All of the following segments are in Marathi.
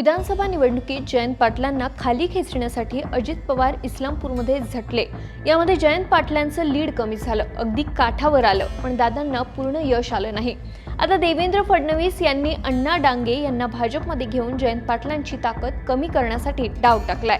विधानसभा निवडणुकीत जयंत पाटलांना खाली खेचण्यासाठी अजित पवार इस्लामपूरमध्ये झटले. यामध्ये जयंत पाटलांचं लीड कमी झालं. अगदी काठावर आलं पण दादांना पूर्ण यश आलं नाही. आता देवेंद्र फडणवीस यांनी अण्णा डांगे यांना भाजपमध्ये घेऊन जयंत पाटलांची ताकद कमी करण्यासाठी डाव टाकलाय.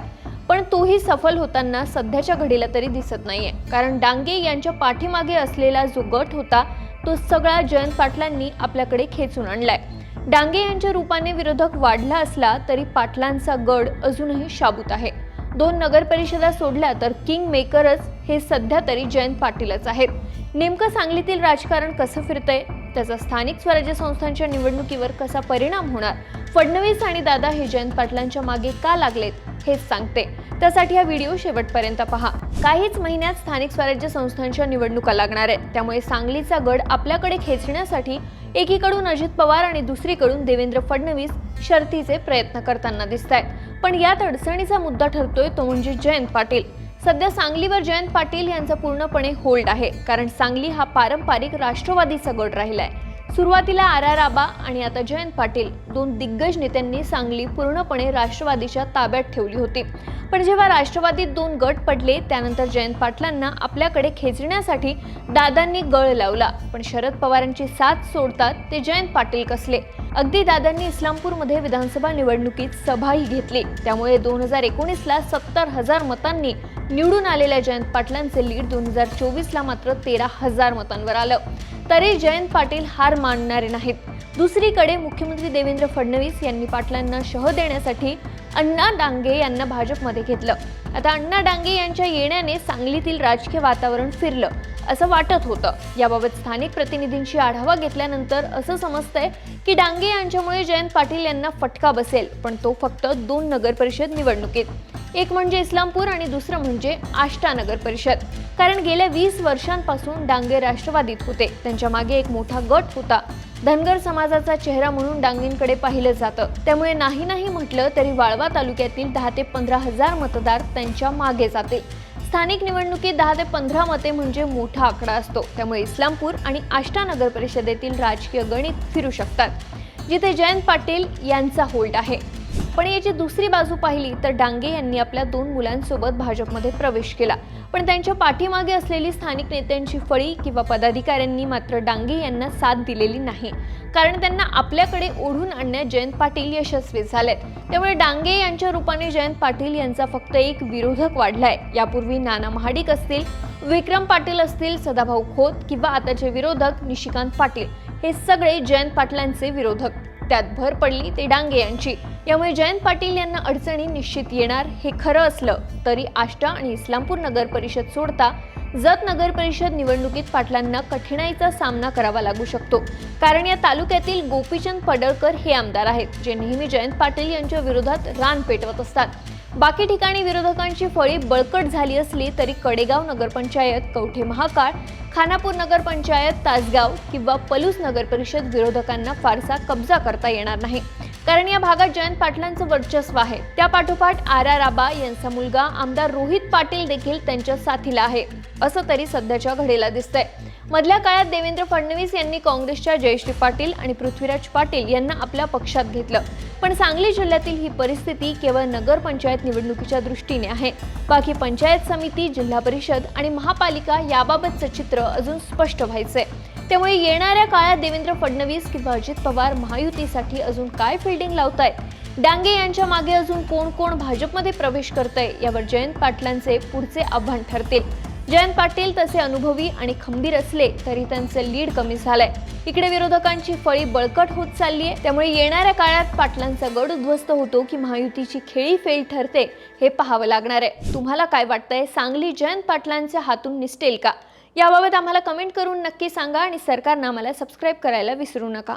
पण तोही सफल होताना सध्याच्या घडीला तरी दिसत नाहीये. कारण डांगे यांच्या पाठीमागे असलेला जो गट होता तो सगळा जयंत पाटलांनी आपल्याकडे खेचून आणलाय. डांगे यांच्या रूपाने विरोधक वाढला असला तरी पाटलांचा गड अजूनही शाबूत आहे. दोन नगरपरिषदा सोडल्या तर किंग मेकरच हे सध्या तरी जयंत पाटीलच आहेत. नेमकं सांगलीतील राजकारण कसं फिरतंय त्याचा स्थानिक स्वराज्य संस्थांच्या निवडणुकीवर कसा परिणाम होणार फडणवीस आणि दादा हे जयंत पाटलांच्या मागे का लागलेत हेच सांगते. त्यासाठी हा व्हिडिओ शेवटपर्यंत पहा. काहीच महिन्यात स्थानिक स्वराज्य संस्थांच्या निवडणुका लागणार आहेत. त्यामुळे सांगलीचा गड आपल्याकडे खेचण्यासाठी एकीकडून अजित पवार आणि दुसरीकडून देवेंद्र फडणवीस शर्थीचे प्रयत्न करताना दिसत आहेत पण यात अडचणीचा मुद्दा ठरतोय तो म्हणजे जयंत पाटील. सध्या सांगलीवर जयंत पाटील यांचा पूर्णपणे होल्ड आहे. कारण सांगली हा पारंपरिक राष्ट्रवादीचा गड राहिला आहे सुरुवातीला आर आर आबा आणि आता जयंत पाटील दोन दिग्गज नेत्यांनी सांगली पूर्णपणे राष्ट्रवादीच्या ताब्यात ठेवली होती. पण जेव्हा राष्ट्रवादीत दोन गट पडले त्यानंतर जयंत पाटलांना आपल्याकडे खेचण्यासाठी दादांनी गळ लावला. पण शरद पवारांची साथ सोडतात ते जयंत पाटील कसले? अगदी दादांनी इस्लामपूरमध्ये विधानसभा निवडणुकीत सभाही घेतली. त्यामुळे दोन हजार एकोणीसला सत्तर हजार मतांनी निवडून आलेल्या जयंत पाटलांचे लीड दोन हजार चोवीसला मात्र तेरा हजार मतांवर आलं. तरी जयंत पाटील हार मानणारे नाहीत. दुसरीकडे मुख्यमंत्री देवेंद्र फडणवीस यांनी पाटलांना शह देण्यासाठी अण्णा डांगे यांना भाजपमध्ये घेतलं. आता अण्णा डांगे यांच्या येण्याने सांगलीतील राजकीय वातावरण फिरलं असं वाटत होतं. याबाबत स्थानिक प्रतिनिधींशी आढावा घेतल्यानंतर असं समजतंय की डांगे यांच्यामुळे जयंत पाटील यांना फटका बसेल पण तो फक्त दोन नगरपरिषद निवडणुकीत. एक म्हणजे इस्लामपूर आणि दुसरं म्हणजे आष्टा नगर परिषद. कारण गेल्या वीस वर्षांपासून डांगे राष्ट्रवादीत होते. त्यांच्या मागे एक मोठा गट होता. धनगर समाजाचा चेहरा म्हणून डांगेंकडे पाहिलं जातं. त्यामुळे नाही नाही म्हटलं तरी वाळवा तालुक्यातील दहा ते पंधरा हजार मतदार त्यांच्या मागे जातील. स्थानिक निवडणुकीत दहा ते पंधरा मते म्हणजे मोठा आकडा असतो. त्यामुळे इस्लामपूर आणि आष्टा नगर परिषदेतील राजकीय गणित फिरू शकतात. जिथे जयंत पाटील यांचा होल्ड आहे. पण याची दुसरी बाजू पाहिली तर डांगे यांनी आपल्या दोन मुलांसोबत भाजपमध्ये प्रवेश केला. पण त्यांच्या पाठीमागे असलेली स्थानिक नेत्यांची फळी किंवा पदाधिकाऱ्यांनी मात्र डांगे यांना साथ दिलेली नाही. कारण त्यांना आपल्याकडे ओढून आणण्यात जयंत पाटील यशस्वी झालेत. त्यामुळे डांगे यांच्या रूपाने जयंत पाटील यांचा फक्त एक विरोधक वाढलाय. यापूर्वी नाना महाडिक असतील विक्रम पाटील असतील सदाभाऊ खोत किंवा आताचे विरोधक निशिकांत पाटील. हे सगळे जयंत पाटलांचे विरोधक. त्यात भर पडली ते डांगे यांची. यामुळे जयंत पाटील यांना अडचणी निश्चित येणार हे खरं असलं तरी आष्टा आणि इस्लामपूर नगर परिषद सोडता जत नगर परिषद निवडणुकीत पाटलांना कठीणाईचा सामना करावा लागू शकतो. कारण या तालुक्यातील गोपीचंद पडळकर हे आमदार आहेत जे नेहमी जयंत पाटील यांच्या विरोधात रान पेटवत असतात. बाकी ठिकाणी विरोधकांची फळी बळकट झाली असली तरी कडेगाव नगरपंचायत कवठे महाकाळ खानापूर नगरपंचायत तासगाव किंवा पलूस नगर परिषद विरोधकांना फारसा कब्जा करता येणार नाही. कारण या भागात जयंत पाटलांचं वर्चस्व आहे. त्या पाठोपाठ आर आर आबा यांचा मुलगा आमदार रोहित पाटील देखील त्यांच्या साथीला आहे. असं तरी सध्याच्या घडीला दिसतंय. मधल्या काळात देवेंद्र फडणवीस यांनी काँग्रेसच्या जयश्री पाटील आणि पृथ्वीराज पाटील यांना आपल्या पक्षात घेतलं. पण सांगली जिल्ह्यातील ही परिस्थिती केवळ नगरपंचायत निवडणुकीच्या दृष्टीने आहे. बाकी पंचायत समिती जिल्हा परिषद आणि महापालिका याबाबतचं चित्र अजून स्पष्ट व्हायचंय. त्यामुळे येणाऱ्या काळात देवेंद्र फडणवीस किंवा अजित पवार महायुतीसाठी अजून काय फिल्डिंग लावतायत डांगे यांच्या मागे अजून कोण कोण भाजपमध्ये प्रवेश करतंय? यावर जयंत पाटलांचे पुढचे आव्हान ठरतील. जयंत पाटील तसे अनुभवी आणि खंबीर असले तरी त्यांचं लीड कमी झालंय. इकडे विरोधकांची फळी बळकट होत चालली आहे त्यामुळे येणाऱ्या काळात पाटलांचा गड उद्ध्वस्त होतो की महायुतीची खेळी फेल ठरते हे पाहावं लागणार आहे. तुम्हाला काय वाटतंय? सांगली जयंत पाटलांच्या हातून निसटेल का? याबाबत आम्हाला कमेंट करून नक्की सांगा आणि सरकारनं आम्हाला सबस्क्राईब करायला विसरू नका.